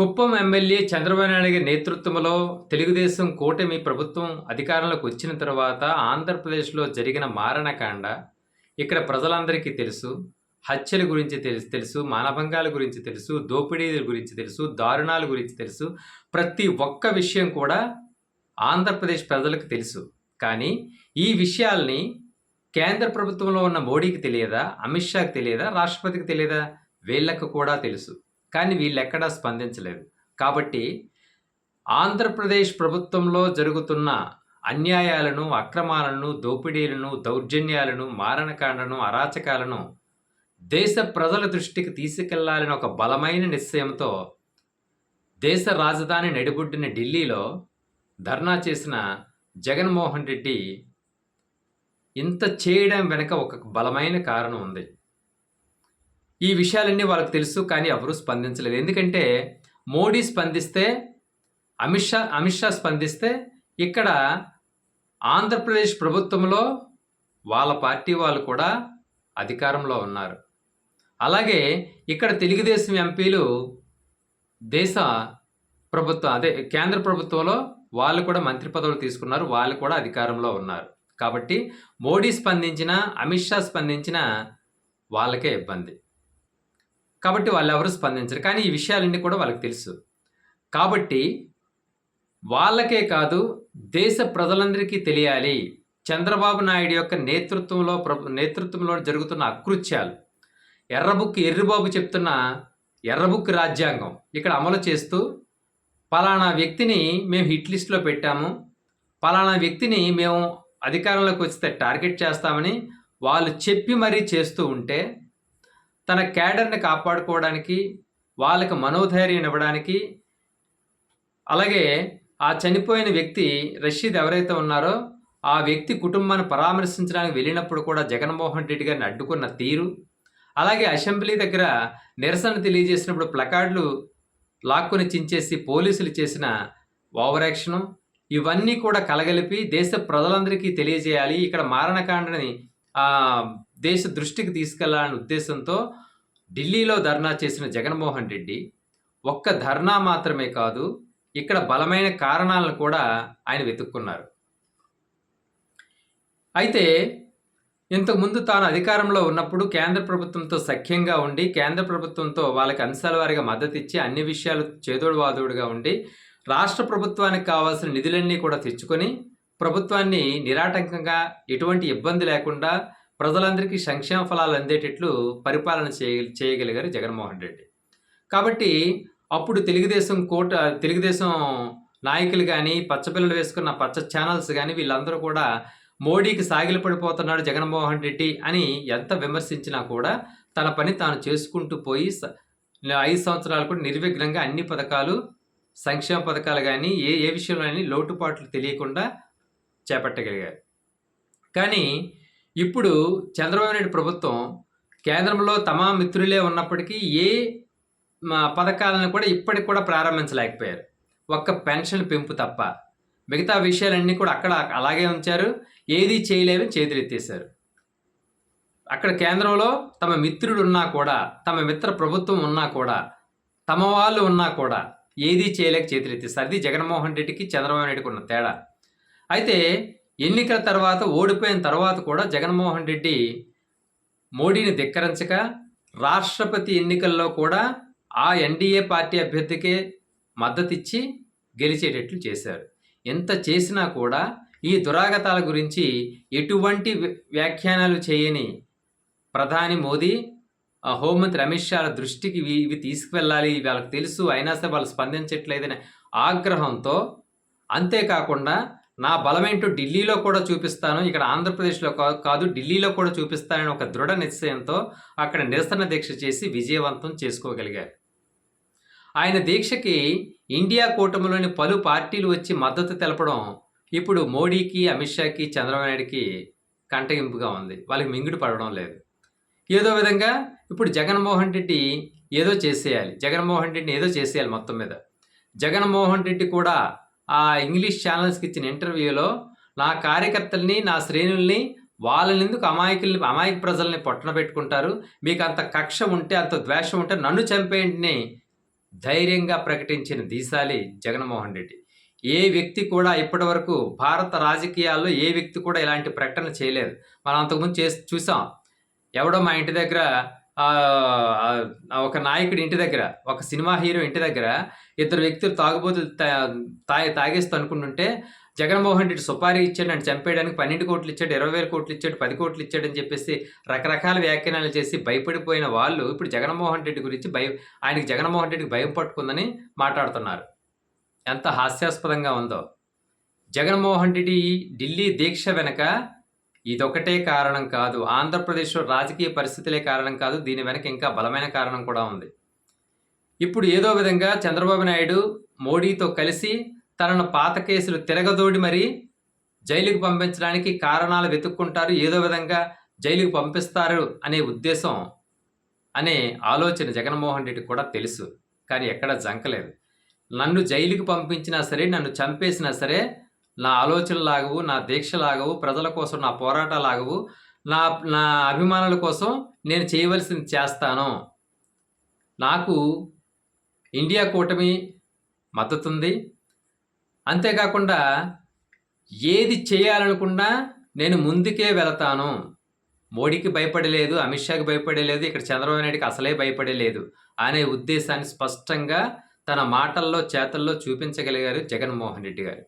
Kuppam MLA Chandrababu Naidu గారి నేతృత్వంలో తెలుగుదేశం కూటమి ప్రభుత్వం అధికారంలోకి వచ్చిన తర్వాత ఆంధ్రప్రదేశ్లో జరిగిన మారణకాండ ఇక్కడ ప్రజలందరికీ తెలుసు. హత్యల గురించి తెలుసు తెలుసు మానభంగాల గురించి తెలుసు దోపిడీల గురించి తెలుసు దారుణాల గురించి తెలుసు. ప్రతి ఒక్క విషయం కూడా ఆంధ్రప్రదేశ్ ప్రజలకు తెలుసు. కానీ ఈ విషయాల్ని కేంద్ర ప్రభుత్వంలో ఉన్న మోడీకి తెలియదా? అమిత్ షాకి తెలియదా? రాష్ట్రపతికి తెలియదా? వీళ్ళకు కూడా తెలుసు. కానీ వీళ్ళెక్కడా స్పందించలేదు. కాబట్టి ఆంధ్రప్రదేశ్ ప్రభుత్వంలో జరుగుతున్న అన్యాయాలను అక్రమాలను దోపిడీలను దౌర్జన్యాలను మారణకాండను అరాచకాలను దేశ ప్రజల దృష్టికి తీసుకెళ్ళాలని ఒక బలమైన నిశ్చయంతో దేశ రాజధాని నడిబొడ్డిన ఢిల్లీలో ధర్నా చేసిన జగన్మోహన్ రెడ్డి ఇంత చేయడం వెనుక ఒక బలమైన కారణం ఉంది. ఈ విషయాలన్నీ వాళ్ళకి తెలుసు కానీ ఎవరూ స్పందించలేదు. ఎందుకంటే మోడీ స్పందిస్తే అమిత్ షా అమిత్ షా స్పందిస్తే ఇక్కడ ఆంధ్రప్రదేశ్ ప్రభుత్వంలో వాళ్ళ పార్టీ వాళ్ళు కూడా అధికారంలో ఉన్నారు. అలాగే ఇక్కడ తెలుగుదేశం ఎంపీలు దేశ ప్రభుత్వం అదే కేంద్ర ప్రభుత్వంలో వాళ్ళు కూడా మంత్రి పదవులు తీసుకున్నారు వాళ్ళు కూడా అధికారంలో ఉన్నారు. కాబట్టి మోడీ స్పందించిన అమిత్ షా స్పందించిన వాళ్ళకే ఇబ్బంది. కాబట్టి వాళ్ళు ఎవరు స్పందించరు. కానీ ఈ విషయాలన్నీ కూడా వాళ్ళకి తెలుసు. కాబట్టి వాళ్ళకే కాదు దేశ ప్రజలందరికీ తెలియాలి. చంద్రబాబు నాయుడు యొక్క నేతృత్వంలో ప్రభు నేతృత్వంలో జరుగుతున్న అకృత్యాలు. ఎర్రబుక్ ఎర్రిబాబు చెప్తున్న ఎర్రబుక్ రాజ్యాంగం ఇక్కడ అమలు చేస్తూ పలానా వ్యక్తిని మేము హిట్ లిస్ట్లో పెట్టాము. పలానా వ్యక్తిని మేము అధికారంలోకి వస్తే టార్గెట్ చేస్తామని వాళ్ళు చెప్పి మరీ చేస్తూ ఉంటే తన క్యాడర్ని కాపాడుకోవడానికి వాళ్ళకి మనోధైర్యం ఇవ్వడానికి అలాగే ఆ చనిపోయిన వ్యక్తి రషీద్ ఎవరైతే ఉన్నారో ఆ వ్యక్తి కుటుంబాన్ని పరామర్శించడానికి వెళ్ళినప్పుడు కూడా జగన్మోహన్ రెడ్డి గారిని అడ్డుకున్న తీరు అలాగే అసెంబ్లీ దగ్గర నిరసన తెలియజేసినప్పుడు ప్లకార్డులు లాక్కుని చించేసి పోలీసులు చేసిన ఓవర్ యాక్షను ఇవన్నీ కూడా కలగలిపి దేశ ప్రజలందరికీ తెలియజేయాలి ఇక్కడ మారణకాండని దేశ దృష్టికి తీసుకెళ్ళాలనే ఉద్దేశంతో ఢిల్లీలో ధర్నా చేసిన జగన్మోహన్ రెడ్డి ఒక్క ధర్నా మాత్రమే కాదు ఇక్కడ బలమైన కారణాలను కూడా ఆయన వెతుక్కున్నారు. అయితే ఇంతకుముందు తాను అధికారంలో ఉన్నప్పుడు కేంద్ర ప్రభుత్వంతో సఖ్యంగా ఉండి కేంద్ర ప్రభుత్వంతో వాళ్ళకి అంశాల వారిగా మద్దతు ఇచ్చి అన్ని విషయాలు చేదోడువాదోడుగా ఉండి రాష్ట్ర ప్రభుత్వానికి కావాల్సిన నిధులన్నీ కూడా తెచ్చుకొని ప్రభుత్వాన్ని నిరాటంకంగా ఎటువంటి ఇబ్బంది లేకుండా ప్రజలందరికీ సంక్షేమ ఫలాలు అందేటట్లు పరిపాలన చేయ చేయగలిగారు జగన్మోహన్ రెడ్డి. కాబట్టి అప్పుడు తెలుగుదేశం కోట తెలుగుదేశం నాయకులు కానీ పచ్చపిల్లలు వేసుకున్న పచ్చ ఛానల్స్ కానీ వీళ్ళందరూ కూడా మోడీకి సాగిలి పడిపోతున్నాడు జగన్మోహన్ రెడ్డి అని ఎంత విమర్శించినా కూడా తన పని తాను చేసుకుంటూ పోయి ఐదు సంవత్సరాలు కూడా నిర్విఘ్నంగా అన్ని పథకాలు సంక్షేమ పథకాలు కానీ ఏ ఏ విషయంలో కానీ లోటుపాట్లు తెలియకుండా చేపట్టగలిగారు. కానీ ఇప్పుడు చంద్రబాబు నాయుడు ప్రభుత్వం కేంద్రంలో తమ మిత్రులే ఉన్నప్పటికీ ఏ పథకాలను కూడా ఇప్పటికి కూడా ప్రారంభించలేకపోయారు. ఒక్క పెన్షన్ పెంపు తప్ప. మిగతా విషయాలన్నీ కూడా అక్కడ అలాగే ఉంచారు. ఏది చేయలేమని చేతులెత్తేశారు. అక్కడ కేంద్రంలో తమ మిత్రుడు ఉన్నా కూడా తమ మిత్ర ప్రభుత్వం ఉన్నా కూడా తమ వాళ్ళు ఉన్నా కూడా ఏది చేయలేక చేతులెత్తేస్తారు అది జగన్మోహన్ రెడ్డికి చంద్రబాబు నాయుడుకి ఉన్న తేడా. అయితే ఎన్నికల తర్వాత ఓడిపోయిన తర్వాత కూడా జగన్మోహన్ రెడ్డి మోడీని ధిక్కరించక రాష్ట్రపతి ఎన్నికల్లో కూడా ఆ ఎన్డీఏ పార్టీ అభ్యర్థికే మద్దతిచ్చి గెలిచేటట్లు చేశారు. ఎంత చేసినా కూడా ఈ దురాగతాల గురించి ఎటువంటి వ్యాఖ్యానాలు చేయని ప్రధాని మోదీ హోంమంత్రి అమిత్ షాల దృష్టికి ఇవి ఇవి తీసుకువెళ్ళాలి వాళ్ళకి తెలుసు అయినా సరే వాళ్ళు స్పందించట్లేదనే ఆగ్రహంతో అంతేకాకుండా నా బలమేంటో ఢిల్లీలో కూడా చూపిస్తాను ఇక్కడ ఆంధ్రప్రదేశ్లో కాదు ఢిల్లీలో కూడా చూపిస్తానని ఒక దృఢ నిశ్చయంతో అక్కడ నిరసన దీక్ష చేసి విజయవంతం చేసుకోగలిగారు ఆయన దీక్షకి ఇండియా కూటమిలోని పలు పార్టీలు వచ్చి మద్దతు తెలపడం ఇప్పుడు మోడీకి అమిత్ షాకి చంద్రబాబు నాయుడికి కంటగింపుగా ఉంది. వాళ్ళకి మింగుడు పడడం లేదు. ఏదో విధంగా ఇప్పుడు జగన్మోహన్ రెడ్డి ఏదో చేసేయాలి. జగన్మోహన్ రెడ్డిని ఏదో చేసేయాలి మొత్తం మీద. జగన్మోహన్ రెడ్డి కూడా ఆ ఇంగ్లీష్ ఛానల్స్కి ఇచ్చిన ఇంటర్వ్యూలో నా కార్యకర్తల్ని నా శ్రేణుల్ని వాళ్ళని ఎందుకు అమాయకుల్ని అమాయక ప్రజల్ని పొట్టన పెట్టుకుంటారు? మీకు అంత కక్ష ఉంటే అంత ద్వేషం ఉంటే నన్ను చంపేయండి ధైర్యంగా ప్రకటించిన దీశాలి జగన్మోహన్ రెడ్డి. ఏ వ్యక్తి కూడా ఇప్పటివరకు భారత రాజకీయాల్లో ఏ వ్యక్తి కూడా ఇలాంటి ప్రకటన చేయలేదు. మనం అంతకుముందు చేసి చూసాం. ఎవడో మా ఇంటి దగ్గర ఒక నాయకుడి ఇంటి దగ్గర ఒక సినిమా హీరో ఇంటి దగ్గర ఇద్దరు వ్యక్తులు తాగుబోతులు తా- తాగి తాగేస్తూ అనుకుంటుంటే జగన్మోహన్ రెడ్డి సుపారీ ఇచ్చాడు అని చంపేయడానికి పన్నెండు కోట్లు ఇచ్చాడు ఇరవై వేల కోట్లు ఇచ్చాడు పది కోట్లు ఇచ్చాడు అని చెప్పేసి రకరకాల వ్యాఖ్యానాలు చేసి భయపడిపోయిన వాళ్ళు ఇప్పుడు జగన్మోహన్ రెడ్డి గురించి భయం ఆయనకి జగన్మోహన్ రెడ్డికి భయం పట్టుకుందని మాట్లాడుతున్నారు. ఎంత హాస్యాస్పదంగా ఉందో. జగన్మోహన్ రెడ్డి ఢిల్లీ దీక్ష వెనక ఇదొకటే కారణం కాదు. ఆంధ్రప్రదేశ్లో రాజకీయ పరిస్థితులే కారణం కాదు. దీని వెనక ఇంకా బలమైన కారణం కూడా ఉంది. ఇప్పుడు ఏదో విధంగా చంద్రబాబు నాయుడు మోడీతో కలిసి తనను పాత కేసులు తిరగదోడి మరి జైలుకు పంపించడానికి కారణాలు వెతుక్కుంటారు. ఏదో విధంగా జైలుకు పంపిస్తారు అనే ఉద్దేశం అనే ఆలోచన జగన్మోహన్ రెడ్డి కూడా తెలుసు. కానీ ఎక్కడ జంకలేదు. నన్ను జైలుకి పంపించినా సరే నన్ను చంపేసినా సరే నా ఆలోచనలు లాగవు నా దీక్ష లాగవు ప్రజల కోసం నా పోరాటాలు నా నా అభిమానుల కోసం నేను చేయవలసింది చేస్తాను. నాకు ఇండియా కూటమి మద్దతుంది. అంతేకాకుండా ఏది చేయాలనుకున్నా నేను ముందుకే వెళతాను. మోడీకి భయపడలేదు అమిత్ షాకి భయపడలేదు ఇక్కడ చంద్రబాబు నాయుడికి అసలే భయపడలేదు అనే ఉద్దేశాన్ని స్పష్టంగా తన మాటల్లో చేతల్లో చూపించగలిగారు జగన్మోహన్ రెడ్డి గారు.